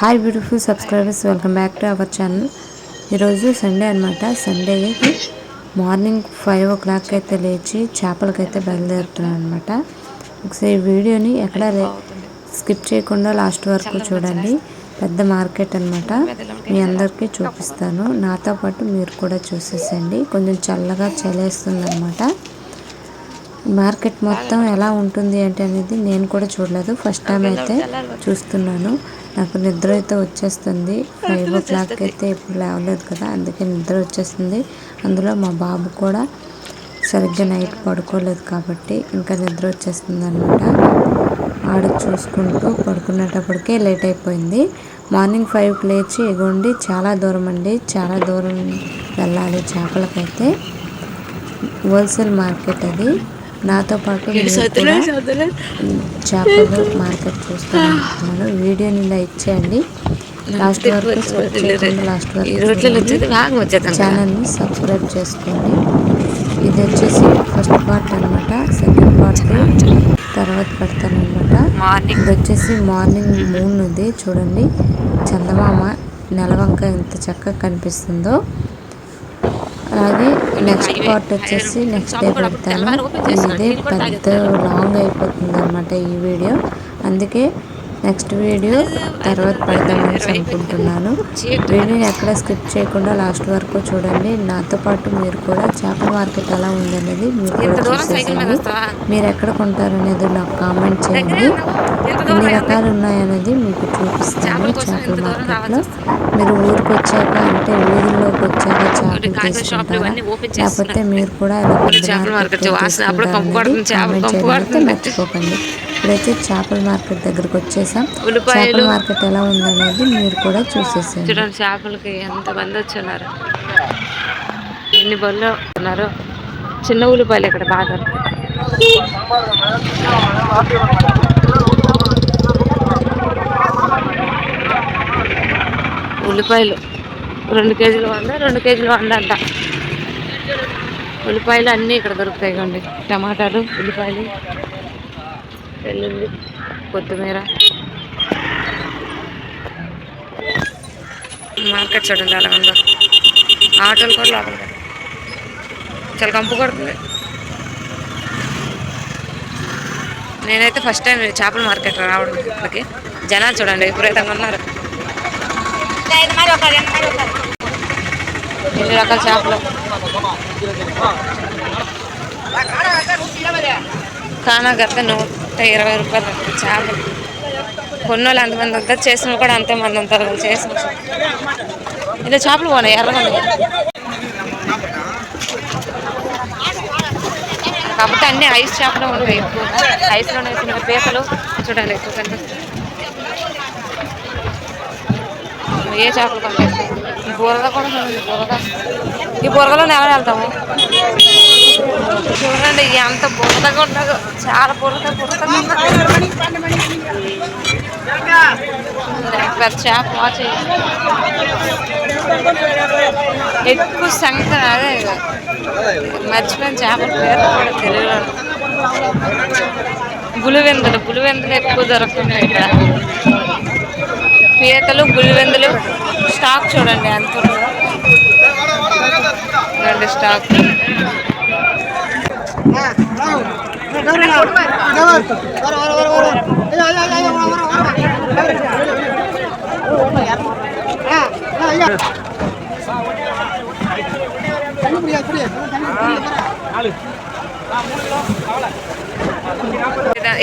Hi beautiful subscribers welcome back to our channel ఈరోజు Sunday అనమాట సండేకి మార్నింగ్ ఫైవ్ ఓ క్లాక్ అయితే లేచి చేపలకైతే బయలుదేరుతున్నాను అనమాట ఒకసారి వీడియోని ఎక్కడ స్కిప్ చేయకుండా లాస్ట్ వరకు చూడండి. పెద్ద మార్కెట్ అనమాట మీ అందరికీ చూపిస్తాను. నాతో పాటు మీరు కూడా చూసేసండి కొంచెం చల్లగా చలేస్తుంది అనమాట మార్కెట్ మొత్తం ఎలా ఉంటుంది అంటే అనేది నేను కూడా చూడలేదు. ఫస్ట్ టైం అయితే చూస్తున్నాను. నాకు నిద్ర అయితే వచ్చేస్తుంది. ఫైవ్ ఓ క్లాక్ అయితే ఇప్పుడు లేవలేదు కదా అందుకే నిద్ర వచ్చేస్తుంది. అందులో మా బాబు కూడా సరిగ్గా నైట్ పడుకోలేదు కాబట్టి ఇంకా నిద్ర వచ్చేస్తుంది అనమాట ఆడ చూసుకుంటూ పడుకునేటప్పటికే లేట్ అయిపోయింది. మార్నింగ్ ఫైవ్కి లేచి ఎగోండి చాలా దూరం అండి. చాలా దూరం వెళ్ళాలి చేపలకైతే. హోల్సేల్ మార్కెట్ అది. నాతో పాటు చేపలు మార్కెట్ చూస్తాను వీడియోని లైక్ చేయండి. లాస్ట్ వరకు లాస్ట్ వరకు ఛానల్ని సబ్స్క్రైబ్ చేసుకోండి. ఇది వచ్చేసి ఫస్ట్ పార్ట్ అనమాట సెకండ్ పార్ట్ తర్వాత పెడతాను అనమాట ఇది వచ్చేసి మార్నింగ్ మూన్ ఉంది చూడండి. చందమామ నెలవంక ఎంత చక్కగా కనిపిస్తుందో. అలాగే నెక్స్ట్ పార్ట్ వచ్చేసి నెక్స్ట్ డే పెడతాను. ఇదే పెద్ద లాంగ్ అయిపోతుంది అనమాట ఈ వీడియో అందుకే నెక్స్ట్ వీడియో తర్వాత పెడదామని అనుకుంటున్నాను. వీడియోని ఎక్కడ స్కిప్ చేయకుండా లాస్ట్ వరకు చూడండి. నాతో పాటు మీరు కూడా చేపల మార్కెట్ ఎలా ఉందనేది మీరు కూడా చూసేసేయండి. మీరు ఎక్కడ కొంటారనేది నాకు కామెంట్ చేయండి. ఎన్ని రకాలు ఉన్నాయనేది మీకు చూపిస్తాను చేపల మార్కెట్లో. మీరు ఊరికి వచ్చాక అంటే ఊరిలోకి వచ్చాక చేపలు తీసుకుంటారా? లేకపోతే మీరు కూడా చేయడం అయితే మర్చిపోకండి. ఇప్పుడైతే చేపల మార్కెట్ దగ్గరకు వచ్చేసాం. చేపల మార్కెట్ ఎలా ఉందనేది మీరు కూడా చూసేసారు చూడండి చేపలకి ఎంత మంది వచ్చున్నారు. ఎన్ని బళ్ళు ఉన్నారు. చిన్న ఉల్లిపాయలు ఇక్కడ బాగా ఉల్లిపాయలు రెండు కేజీలు వంద రెండు కేజీలు వంద అంట. ఉల్లిపాయలు అన్నీ ఇక్కడ దొరుకుతాయి కండి టమాటాలు ఉల్లిపాయలు. వెళ్ళింది కొత్తిమీర. మార్కెట్ చూడండి అలా ఉందో? ఆటోలు కూడా లోపల చాలా కంపు కొడుతుంది. నేనైతే ఫస్ట్ టైం చేపల మార్కెట్ రావడం ఇక్కడికి జనాలు చూడండి విపరీతంగా ఉన్నారు. ఎన్ని రకాల చేపలు? కానా గత నూట ఇరవై రూపాయలు చేపలు కొన్నోళ్ళు అంతమంది ఉంటారు చేసిన కూడా అంతే మంది ఉంటారు చేసిన ఇలా చేపలు పోనాయి? ఎర్రగా కాబట్టి అన్ని ఐస్ చేపలు ఉంటాయి ఎక్కువ. ఐస్లో వేసిన పీతలు. చూడాలి ఎక్కువ కనిపిస్తాయి ఏ చేపలు కనిపిస్తాయి బురద కూడా ఈ బురదలో ఎవరు వెళ్తాము? చూడండి ఎంత బురదగా ఉండదు చాలా బురద బురదగా ఉన్నది. పెద్ద చేప వాచ్ ఎక్కువ సంఖ్య అదే మర్చిపోయిన చేపల పేరు కూడా తెలియదు. బులివెందులు బులివెందులు ఎక్కువ దొరుకుతున్నాయి ఇక్కడ. పీతలు బులివెందులు స్టాక్ చూడండి ఎంత ఉందో. స్టాక్.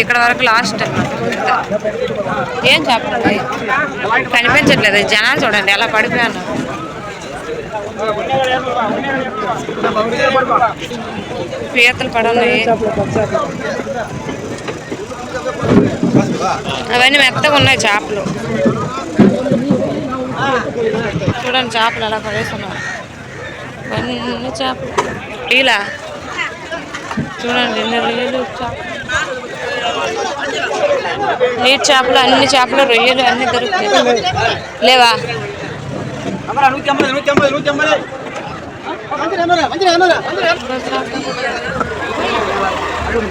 ఇక్కడ వరకు లాస్ట్ ఏం చెప్పండి కనిపించట్లేదు జనాలు చూడండి ఎలా పడిపోయాను పీతలు పడున్నాయి అవన్నీ మెత్తగా ఉన్నాయి చేపలు. చూడండి చేపలు ఎలా పడేస్తున్నారు అన్ని చేపలు. ఇలా చూడండి ఎన్ని రొయ్యలు చేపలు. నీటి చేపలు అన్ని చేపలు రొయ్యలు అన్ని దొరుకుతాయి. లేవా?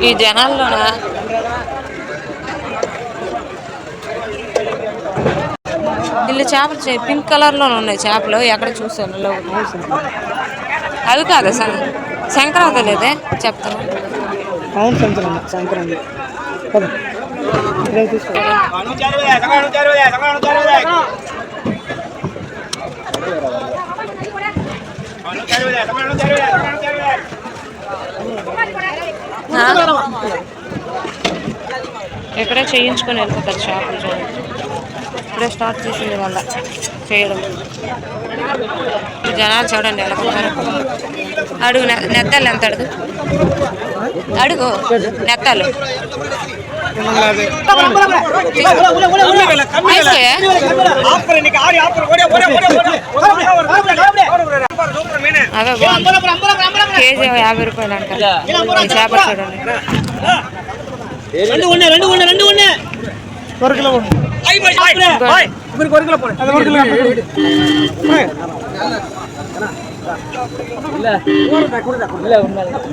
ఈ జనాల్లోనా? ఇల్లు చేపలు చే- పింక్ కలర్లో ఉన్నాయి చేపలు. ఎక్కడ చూసాను? లో అవి కాదా సం శంకరావత లేదే? చెప్తాను. అవును సంక్రాంతి సంక్రాంతి తీసుకో ఎక్కడే చేయించుకొని వెళ్ళిపోతారు షాపులు చూడండి ఇప్పుడే స్టార్ట్ చేసింది వాళ్ళ చేయడం జనాలు చూడండి ఎలా అడుగు నె- నెత్తాలు ఎంత అడుగు అడుగు నెత్తాలు తీసుకోయే. అవే బాగుంది. కేజీ యాభై రూపాయలు అంట ఈ చేప చూడండి రెండు ఉన్నాయి రెండు ఉన్నాయి రెండు ఉన్నాయి కొరకలో కొరకలో పోయి అది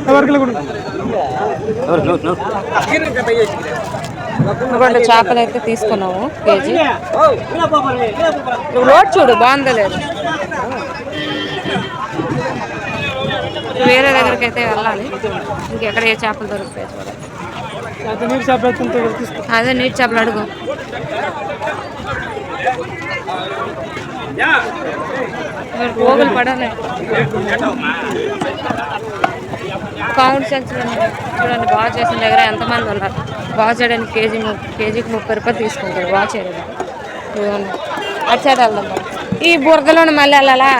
కొరకలో ఇదిగోండి చేపలు అయితే తీసుకున్నాము కేజీ నువ్వు రోడ్ చూడు బాగుందో లేదు వేరే దగ్గరికి అయితే వెళ్ళాలి. ఇంకెక్కడ ఏ చేపలు దొరుకుతాయి చూడాలి. అదే నీటి చేపలు అడుగు. పోగులు పడాలి. కౌంట్ సెన్స్ చూడండి బాగా చేసిన దగ్గర ఎంతమంది ఉన్నారు? బాగా చేయడానికి కేజీ కేజీకి ముప్పై రూపాయలు తీసుకుంటారు బాగా చేయడానికి. ఇదిగోండి. అటు సైడ్ వెళ్దాం. ఈ బురదలోని మళ్ళీ వెళ్ళాలా?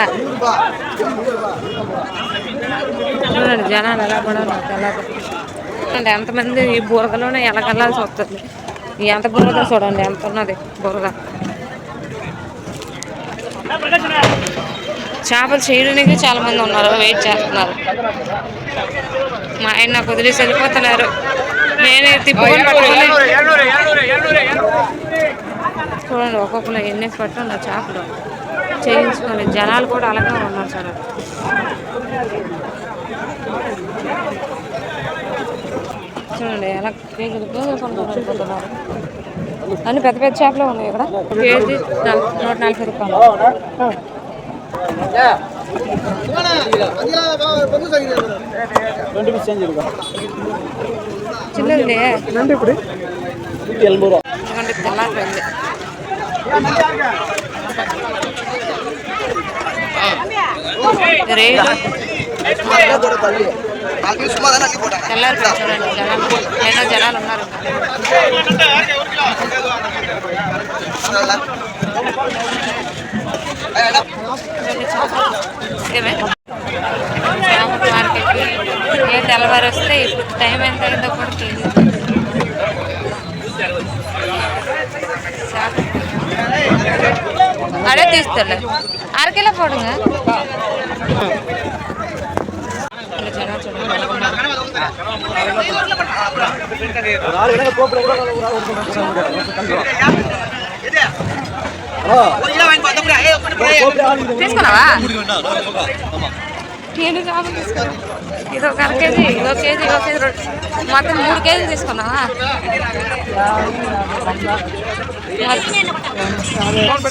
చూడండి జనాలు ఎలా పడాలి నాకు చూడండి ఎంతమంది ఈ బురదలోనే ఎలగల్లాల్సి వస్తుంది. ఎంత బురద చూడండి ఎంత ఉన్నది బురద. చేపలు చేయడానికి చాలా మంది ఉన్నారు వెయిట్ చేస్తున్నారు. మా ఆయన నాకు వదిలేసి వెళ్ళిపోతున్నారు. నేనే తిప్పుకొని పట్టుకొని చూడండి ఒక్కొక్కరు ఎన్ని పట్టున్నారు చేపలు చేయించుకొని జనాలు కూడా అలాగే ఉన్నారు చూడండి. చూడండి ఎలా కేజీలు కేజీలు అన్ని పెద్ద పెద్ద చేపలు ఉన్నాయి ఇక్కడ. కేజీ నూట నలభై రూపాయలు. చిన్నది. తెల్లారిపోయింది రేటు తెల్లారిపోయింది చూడండి జనాలు అయినా జనాలు ఉన్నారు చూడండి చేపలు. ఏమే చేపల మార్కెట్కి ఏ తెల్లవారు వస్తే ఇప్పుడు టైం ఎంత అయిందో కూడా తెలియదు అడే తీస్తాలే అరకిలో పోడుங்க జనాలు చూడండి ఎలా ఉన్నారు. తీసుకున్నావా నేను చేపలు తీసుకున్నా ఇది ఒక అర కేజీ ఇదో కేజీ ఇదో కేజీ రెండు మొత్తం మూడు కేజీలు తీసుకున్నావా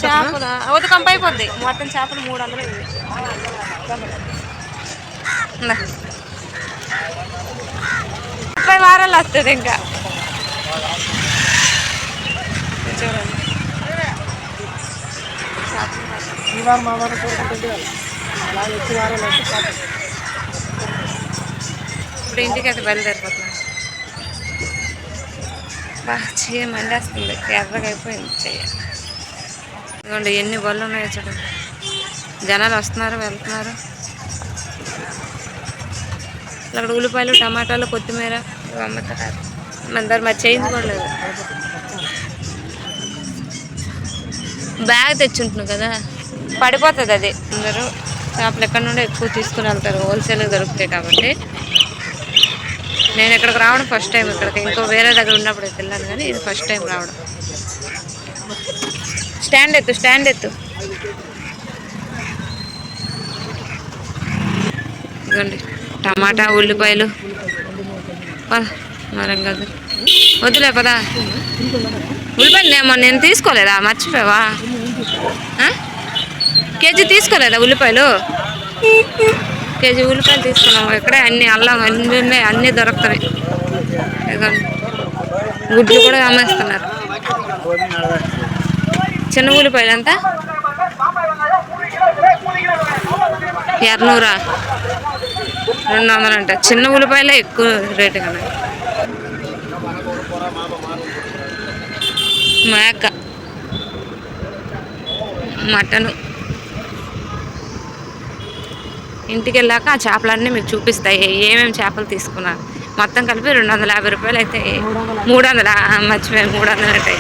చేపల వద్దు కంప అయిపోద్ది మొత్తం చేపలు మూడు వందలు ముప్పై వారాలు వస్తుంది ఇంకా. చూడండి ఈ వారం మా వారం కోరుకుంటుంది అలా వారాలు ఇప్పుడు ఇంటికి అయితే బయలుదేరిపోతున్నాను. బాగా చెయ్యి మండేస్తుంది. ఎర్రగా అయిపోయింది చెయ్యండి ఇదిగోండి ఎన్ని బళ్ళు ఉన్నాయో చూడండి. జనాలు వస్తున్నారు వెళ్తున్నారు. అక్కడ ఉల్లిపాయలు టమాటాలు కొత్తిమీర దగ్గర మరి చేయించుకోలేదు. బ్యాగ్ తెచ్చుంటున్నావు కదా? పడిపోతుంది అది. అందరూ చేపలు ఎక్కడ నుండి ఎక్కువ తీసుకుని వెళ్తారు. హోల్సేల్గా దొరుకుతాయి కాబట్టి. నేను ఇక్కడికి రావడం ఫస్ట్ టైం ఇక్కడికి. ఇంకో వేరే దగ్గర ఉన్నప్పుడు అయితే వెళ్ళాను కానీ ఇది ఫస్ట్ టైం రావడం. స్టాండ్ ఎత్తు స్టాండ్ ఎత్తు. ఇదిగోండి టమాటా ఉల్లిపాయలు. పద. వద్దులే పదా. ఉల్లిపాయలు నేను నేను తీసుకోలేదా? మర్చిపోయావా? కేజీ తీసుకోలేదా ఉల్లిపాయలు? కేజీ ఉల్లిపాయలు తీసుకున్నాము ఇక్కడే అన్ని అల్లం అన్ని ఉన్నాయి అన్నీ దొరుకుతాయి. గుడ్లు కూడా అమ్మేస్తున్నారు. చిన్న ఉల్లిపాయలు ఎంత? ఎర్నూరా? రెండు వందలు అంట. చిన్న ఉల్లిపాయలే ఎక్కువ రేటు కదా. మేక. మటను. ఇంటికి వెళ్ళాక ఆ చేపలన్నీ మీకు చూపిస్తాయి ఏమేమి చేపలు తీసుకున్నా మొత్తం కలిపి రెండు వందల యాభై రూపాయలు అయితే మూడు వందల మర్చిపోయి మూడు వందలు అంటే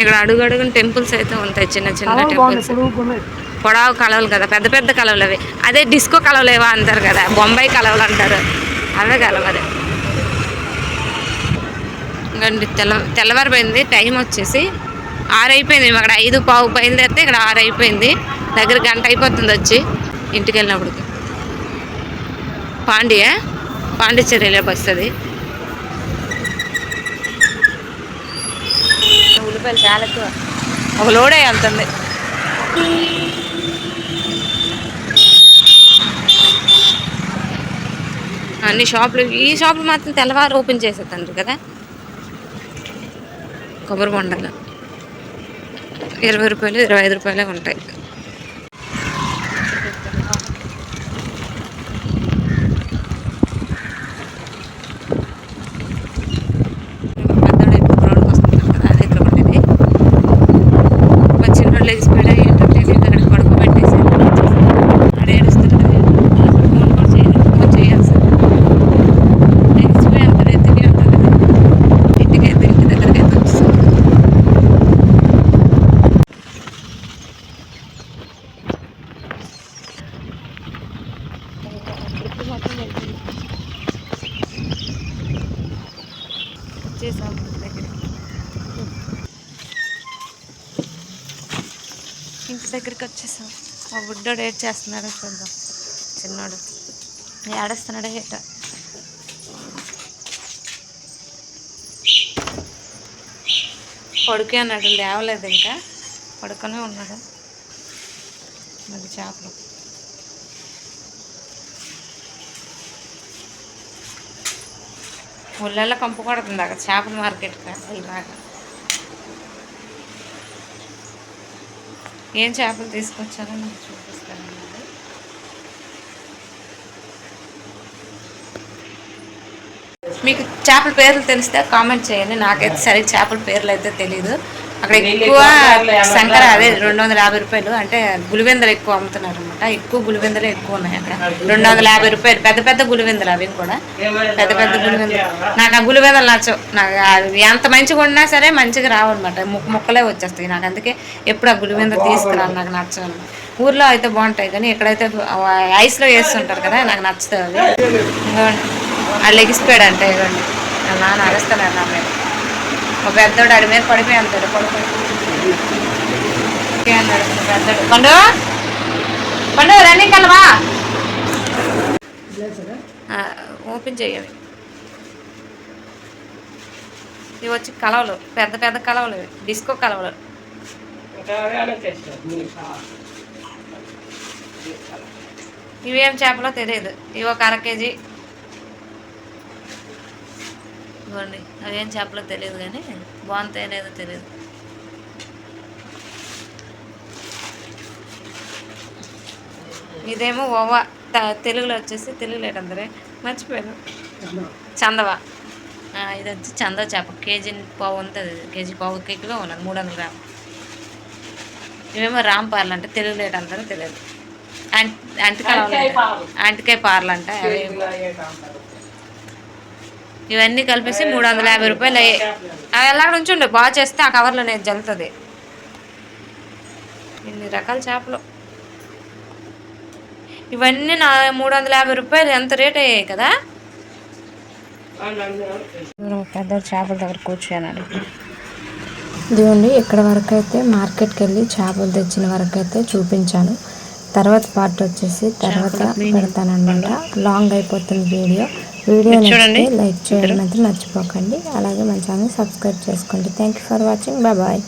ఇక్కడ అడుగు అడుగున టెంపుల్స్ అయితే ఉంటాయి చిన్న చిన్న టెంపుల్స్. పొడవు కలవలు కదా పెద్ద పెద్ద కలవలు అవి. అదే డిస్కో కలవలు ఏవో అంటారు కదా బొంబాయి కలవలు అంటారు. అవే కలవ అదే. ఇంకండి తెల్ల తెల్లవారిపోయింది టైం వచ్చేసి ఆరు అయిపోయింది మేము అక్కడ ఐదు పావు బయలుదేరితే ఇక్కడ ఆరు అయిపోయింది దగ్గర గంట అయిపోతుంది వచ్చి ఇంటికి వెళ్ళినప్పటికి. పాండ్య? పాండిచ్చేరిలో బస్ అది రూపాయలు చాలా ఎక్కువ. ఒక లోడే వెళ్తుంది అన్ని షాపులు ఈ షాపులు మాత్రం తెల్లవారు ఓపెన్ చేసేదంటారు కదా? కొబ్బరి బొండలు. ఇరవై రూపాయలు ఇరవై ఐదు రూపాయలే ఉంటాయి పెద్దోడు ఇప్పుడు గ్రౌండ్కి వస్తున్నాడు కదా అదే గ్రౌండ్ ఇది మా చిన్నోడు లేచిపోయాడు ఏంటో తెలియదు అక్కడ పడుకోబెట్టేసి అక్కడ ఏడుస్తున్నాడు ఫోన్ కూడా చేయలేదు ఫోన్ చేయాలి సార్ లేచిపోయి అంత ఎత్తుకి ఉంటారు కదా ఇంటికైతే ఇంటి దగ్గరికి అయితే వస్తుంది వచ్చేసాం దగ్గరికి. ఇంటి దగ్గరికి వచ్చేసాం. ఆ బుడ్డోడు ఏడ్ చేస్తున్నాడు చూద్దాం. చిన్నోడు. ఏడేస్తున్నాడు ఏట. పడుకే అన్నాడు. లేవలేదు ఇంకా. పడుకొనే ఉన్నాడు. మళ్ళీ చేపలు. ఊళ్ళల్లో కంపు కొడుతుంది అక్కడ చేపల మార్కెట్కి వెళ్ళరాక ఏం చేపలు తీసుకొచ్చారో నాకు చూపిస్తానండి మీకు చేపల పేర్లు తెలిస్తే కామెంట్ చేయండి. నాకైతే సరే చేపల పేర్లు అయితే తెలియదు అక్కడ ఎక్కువ శంకర అదే రెండు వందల యాభై రూపాయలు. అంటే గులివెందలు ఎక్కువ అమ్ముతున్నారు అనమాట ఎక్కువ గులివెందలు ఎక్కువ ఉన్నాయి అక్కడ. రెండు వందల యాభై రూపాయలు. పెద్ద పెద్ద గులివెందలు అవి కూడా. పెద్ద పెద్ద గులివెందలు నాకు ఆ గులివెందలు నచ్చవు. నాకు అవి ఎంత మంచిగా ఉన్నా సరే మంచిగా రావు అనమాట ముక్క ముక్కలే వచ్చేస్తాయి. నాకు అందుకే ఎప్పుడు ఆ గులివెందలు తీసుకురాను. నాకు నచ్చవు. ఊర్లో అయితే బాగుంటాయి. కానీ ఇక్కడైతే ఐస్లో వేస్తుంటారు కదా నాకు నచ్చుతుంది అవి. ఆ లెగిసిపోయాడు అంటే ఇవ్వండి. నాన్న అరుస్తున్నాడు నా మీద. ఒక పెద్దోడు అడి మీద పడిపోయి అంటాడు పడిపోయి ఓకే అన్నాడు ఒక పెద్దోడు. పండు పండు రన్నింగ్ కలవా ఓపెన్ చేయాలి. ఇవి వచ్చి కలవలు పెద్ద పెద్ద కలవలు డిస్కో కలవలు. ఇవేం చేపలో తెలియదు. ఇవి ఒక అర కేజీ ఇవ్వండి అవేం చేపలో తెలియదు కానీ బాగుంటాయో లేదో తెలియదు ఇదేమో ఓవ తెలుగులో వచ్చేసి తెలుగులో ఏంటందరే మర్చిపోయాను. చందవ? ఇది వచ్చి చందవ చేప కేజీ పావు ఉంటుంది. కేజీ పావు కేకులో ఉన్నది మూడు వందల గ్రాములు. ఇవేమో రాంపార్లు అంటే తెలుగులో ఏంటంటారో తెలియదు. అంట్ అంటికాయ అంటికాయ పార్లు అంట ఇవన్నీ కలిపేసి మూడు వందల యాభై రూపాయలు అయ్యాయి. అవి ఎలా ఉంచుండే బాగా చేస్తే ఆ కవర్లో నేను జల్లుతుంది. ఇన్ని రకాల చేపలు. ఇవన్నీ నా మూడు వందల యాభై రూపాయలు ఎంత రేట్ అయ్యాయి కదా? పెద్ద చేపల దగ్గర కూర్చున్నాడు ఇదిగోండి ఇక్కడ వరకు అయితే మార్కెట్కి వెళ్ళి చేపలు తెచ్చిన వరకు అయితే చూపించాను. తర్వాత పార్ట్ వచ్చేసి తర్వాత పెడతానమాట లాంగ్ అయిపోతుంది వీడియో. వీడియో. నచ్చితే లైక్ చేయడం అయితే మర్చిపోకండి. అలాగే మన ఛానల్ సబ్స్క్రైబ్ చేసుకోండి. Thank you for watching bye